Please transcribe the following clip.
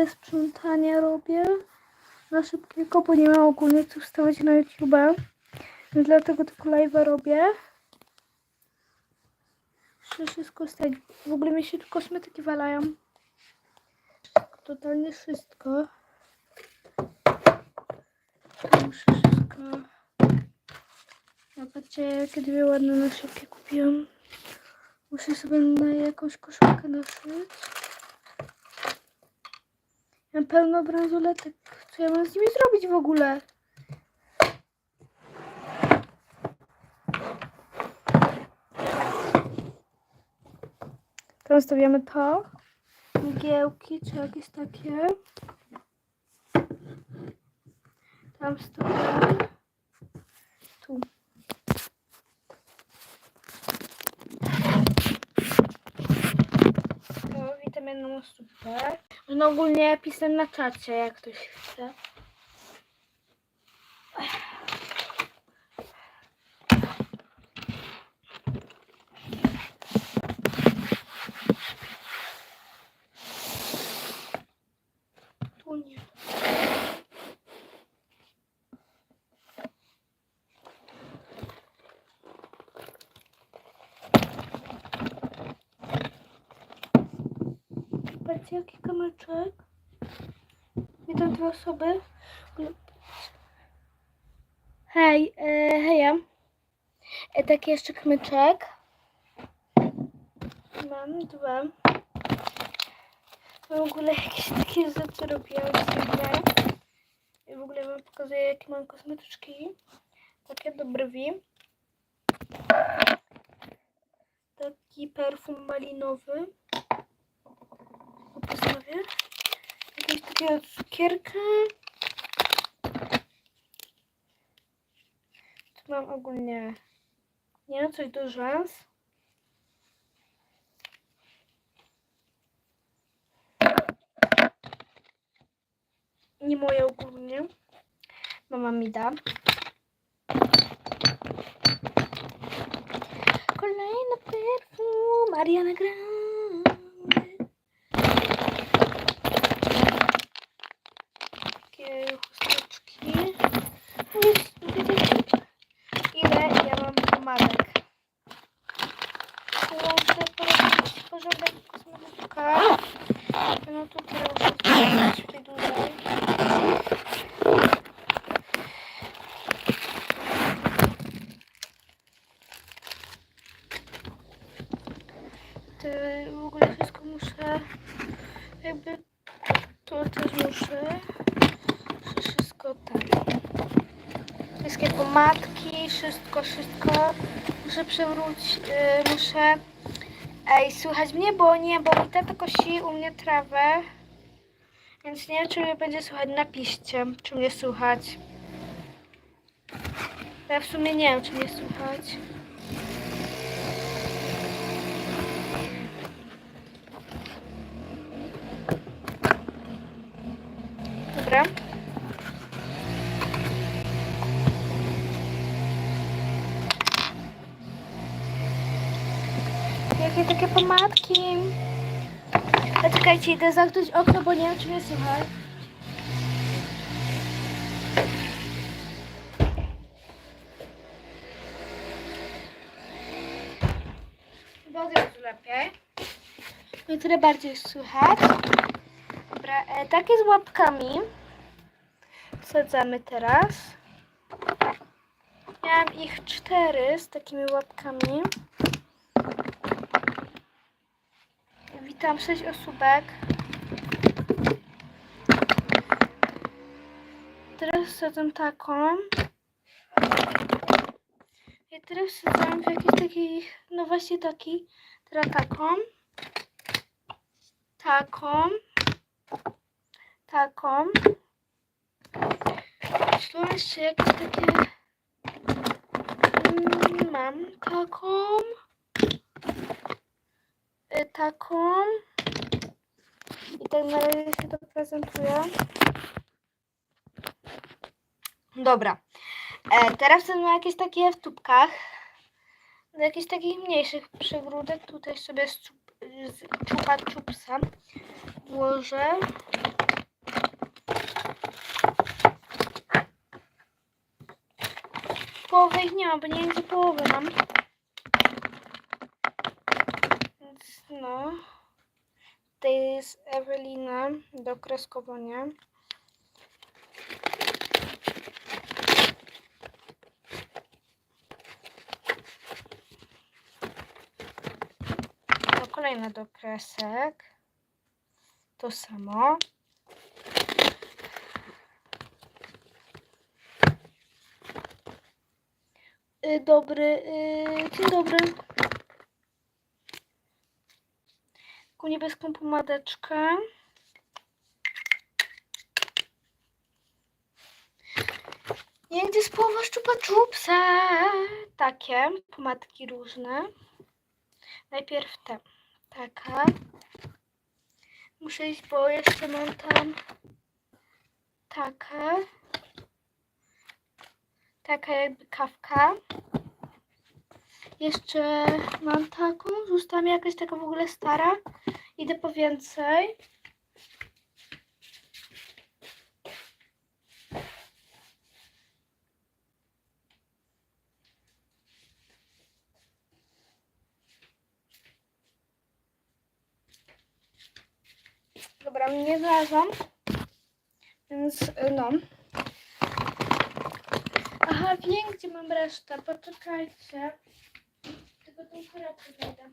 ze sprzątania robię. Na szybkiego, bo nie mam ogólnie co wstawiać na YouTube. Więc dlatego tylko live'a robię. Muszę wszystko stać. W ogóle mi się tu kosmetyki walają. Totalnie wszystko. Muszę wszystko. Zobaczcie, jakie dwie ładne na szybkie kupiłam. Muszę sobie na jakąś koszulkę naszyć. Mam pełno bransoletek. Co ja mam z nimi zrobić w ogóle? Teraz stawiamy to. Mgiełki czy jakieś takie. Tam stawiamy. Tu. No, witaminę super. No ogólnie pisem na czacie, jak ktoś chce. Tu nie. Patrzcie, jaki kamyczek. Witam dwie osoby. Hej, e, heja. E, taki jeszcze kamyczek. Mam dwa. W ogóle jakieś takie rzeczy robiłam. I w ogóle wam pokazuję, jakie mam kosmetyczki. Takie do brwi. Taki perfum malinowy. Postawię. Jakieś takiego cukierka. Tu mam ogólnie nie wiem, coś do rzęs. Nie moje ogólnie. Mama mi da. Kolejny perfum Ariana Grande. Takie chusteczki. Ile ja mam pomadek? Muszę porobić porządek w kosmetykach. No to teraz muszę zrobić tutaj dłużej. To w ogóle wszystko muszę jakby to też muszę wszystko tak wszystkie pomadki wszystko, wszystko. Muszę przewrócić yy, muszę. Ej, słuchać mnie, bo nie, bo mi tata kosi u mnie trawę. Więc nie wiem, czy mnie będzie słuchać napiszcie, czy mnie słuchać ja w sumie nie wiem, czy mnie słuchać Dobra. Jakie takie pomadki. A czekajcie, idę zamknąć okno, bo nie wiem, czy mnie słychać. Chyba od razu lepiej. No tyle bardziej słychać. Dobra, e, takie z łapkami wsadzamy teraz. Miałam ich cztery z takimi łapkami. Witam sześć osóbek. Teraz wsadzam taką. I teraz wsadzam w jakiś taki, no właśnie taki, teraz taką. Taką taką. Myślałam jeszcze jakieś takie... Mm, Mam taką taką. I tak na razie się to prezentuje. Dobra. E, teraz będę miała jakieś takie w tubkach. Do jakichś takich mniejszych przegródek. Tutaj sobie z, czup, z czupa czupsa włożę. Połowy ich nie ma, bo nie wiem, gdzie połowy mam. No. Tutaj jest Ewelina do kreskowania. No, kolejne do kresek. To samo. Y, Dobry, y, dzień dobry. Taką niebieską pomadeczkę. Nie gdzie jest połowa szczupa czupsa. Takie pomadki różne. Najpierw te. Taka. Muszę iść, bo jeszcze mam tam taka. Taka jakby kawka. Jeszcze mam taką. Została mi jakaś taka w ogóle stara. Idę po więcej. Dobra, nie znalazłam. Więc y, no. Aha, wiem gdzie mam resztę. Poczekajcie. দেখে রাখতে চাইতাম